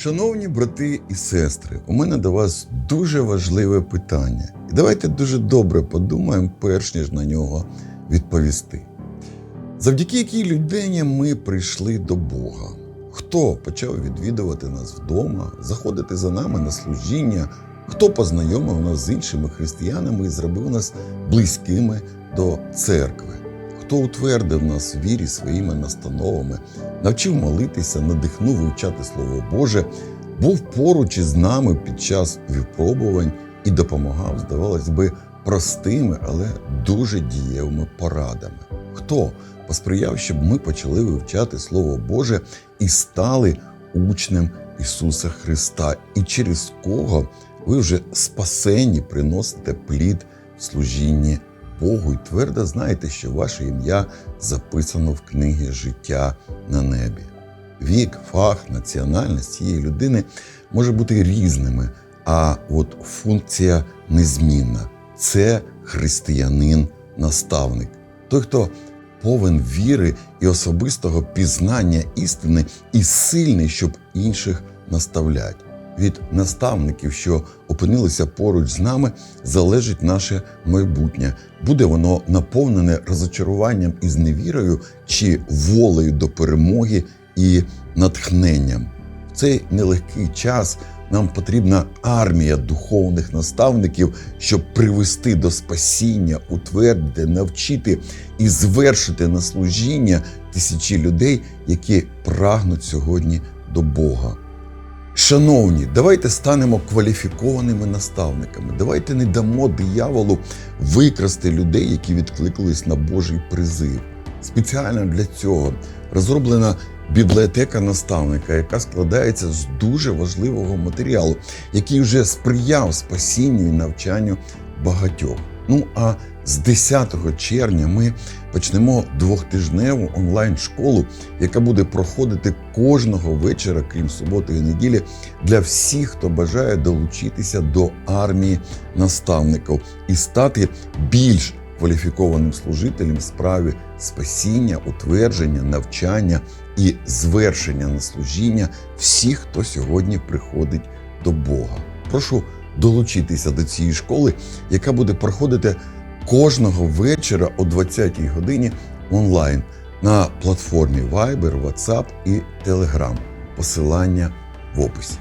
Шановні брати і сестри, у мене до вас дуже важливе питання. І давайте дуже добре подумаємо, перш ніж на нього відповісти. Завдяки якій людині ми прийшли до Бога? Хто почав відвідувати нас вдома, заходити за нами на служіння? Хто познайомив нас з іншими християнами і зробив нас близькими до церкви? Хто утвердив нас в вірі своїми настановами, навчив молитися, надихнув вивчати Слово Боже, був поруч із нами під час випробувань і допомагав, здавалось би, простими, але дуже дієвими порадами. Хто посприяв, щоб ми почали вивчати Слово Боже і стали учнем Ісуса Христа, і через кого ви вже спасені приносите плід в служінні Богу і твердо знаєте, що ваше ім'я записано в книгі життя на небі. Вік, фах, національність цієї людини може бути різними, а от функція незмінна це християнин-наставник, той, хто повен віри і особистого пізнання істини і сильний, щоб інших наставляти. Від наставників, що опинилися поруч з нами, залежить наше майбутнє. Буде воно наповнене розочаруванням і зневірою чи волею до перемоги і натхненням. В цей нелегкий час нам потрібна армія духовних наставників, щоб привести до спасіння, утвердити, навчити і звершити на служіння тисячі людей, які прагнуть сьогодні до Бога. Шановні, давайте станемо кваліфікованими наставниками. Давайте не дамо дияволу викрасти людей, які відкликались на Божий призив. Спеціально для цього розроблена бібліотека наставника, яка складається з дуже важливого матеріалу, який вже сприяв спасінню і навчанню багатьох. Ну а з 10 червня ми почнемо двохтижневу онлайн-школу, яка буде проходити кожного вечора, крім суботи і неділі, для всіх, хто бажає долучитися до армії наставників і стати більш кваліфікованим служителем в справі спасіння, утвердження, навчання і звершення на служіння всіх, хто сьогодні приходить до Бога. Прошу долучитися до цієї школи, яка буде проходити кожного вечора о 20-й годині онлайн на платформі Viber, WhatsApp і Telegram. Посилання в описі.